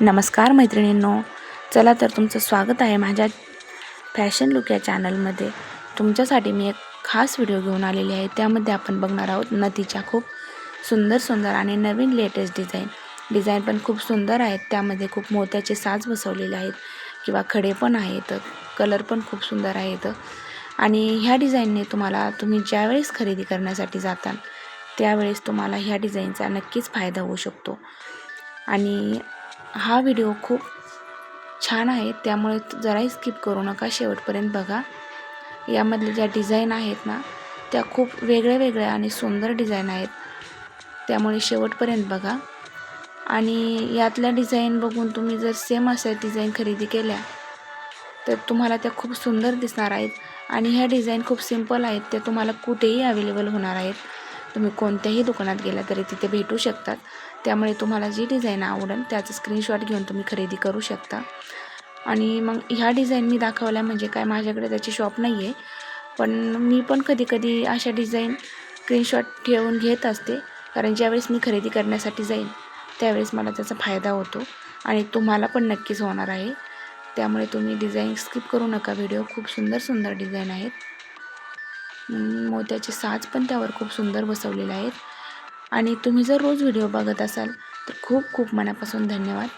नमस्कार मैत्रिणींनो. चला तर तुमचं स्वागत आहे माझ्या फॅशन लुक या चॅनलमध्ये. तुमच्यासाठी मी एक खास व्हिडिओ घेऊन आलेली आहे. त्यामध्ये आपण बघणार आहोत नदीच्या खूप सुंदर सुंदर आणि नवीन लेटेस्ट डिझाईन. डिझाईन पण खूप सुंदर आहेत. त्यामध्ये खूप मोत्याचे साज बसवलेले आहेत किंवा खडे पण आहेत. कलर पण खूप सुंदर आहेत. आणि ह्या डिझाईनने तुम्हाला तुम्ही ज्यावेळेस खरेदी करण्यासाठी जाताल त्यावेळेस तुम्हाला ह्या डिझाईनचा नक्कीच फायदा होऊ शकतो. आणि हा व्हिडिओ खूप छान आहे त्यामुळे जराही स्किप करू नका. शेवटपर्यंत बघा. यामधल्या ज्या डिझाईन आहेत ना त्या खूप वेगळ्या वेगळ्या आणि सुंदर डिझाईन आहेत. त्यामुळे शेवटपर्यंत बघा. आणि यातल्या डिझाईन बघून तुम्ही जर सेम अशा डिझाईन खरेदी केल्या तर तुम्हाला त्या खूप सुंदर दिसणार आहेत. आणि ह्या डिझाईन खूप सिंपल आहेत त्या तुम्हाला कुठेही अवेलेबल होणार आहेत. तुम्ही कोणत्याही दुकानात गेला तरी तिथे भेटू शकतात. त्यामुळे तुम्हाला जी डिझाईन आवडेल त्याचं स्क्रीनशॉट घेऊन तुम्ही खरेदी करू शकता. आणि मग ह्या डिझाईन मी दाखवल्या म्हणजे काय माझ्याकडे त्याची शॉप नाही आहे पण मी पण कधी कधी अशा डिझाईन स्क्रीनशॉट ठेवून घेत असते. कारण ज्यावेळेस मी खरेदी करण्यासाठी जाईन त्यावेळेस मला त्याचा फायदा होतो. आणि तुम्हाला पण नक्कीच होणार आहे. त्यामुळे तुम्ही डिझाईन स्किप करू नका. व्हिडिओ खूप सुंदर सुंदर डिझाईन आहेत. मोत्याचे साज पण त्यावर खूप सुंदर बसवलेले आहेत. आणि तुम्ही जर रोज व्हिडिओ बघत असाल तर खूप खूप मनापासून धन्यवाद.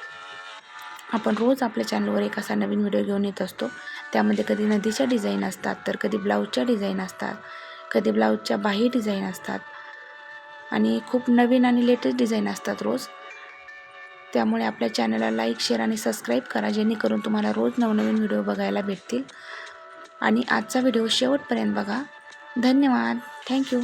आपण रोज आपल्या चॅनलवर एक असा नवीन व्हिडिओ घेऊन येत असतो. त्यामध्ये कधी नदीच्या डिझाईन असतात तर कधी ब्लाऊजच्या डिझाईन असतात कधी ब्लाऊजच्या बाही डिझाईन असतात. आणि खूप नवीन आणि लेटेस्ट डिझाईन असतात रोज. त्यामुळे आपल्या चॅनलला लाईक शेअर आणि सबस्क्राईब करा जेणेकरून तुम्हाला रोज नवनवीन व्हिडिओ बघायला भेटतील. आणि आजचा व्हिडिओ शेवटपर्यंत बघा. धन्यवाद. थँक्यू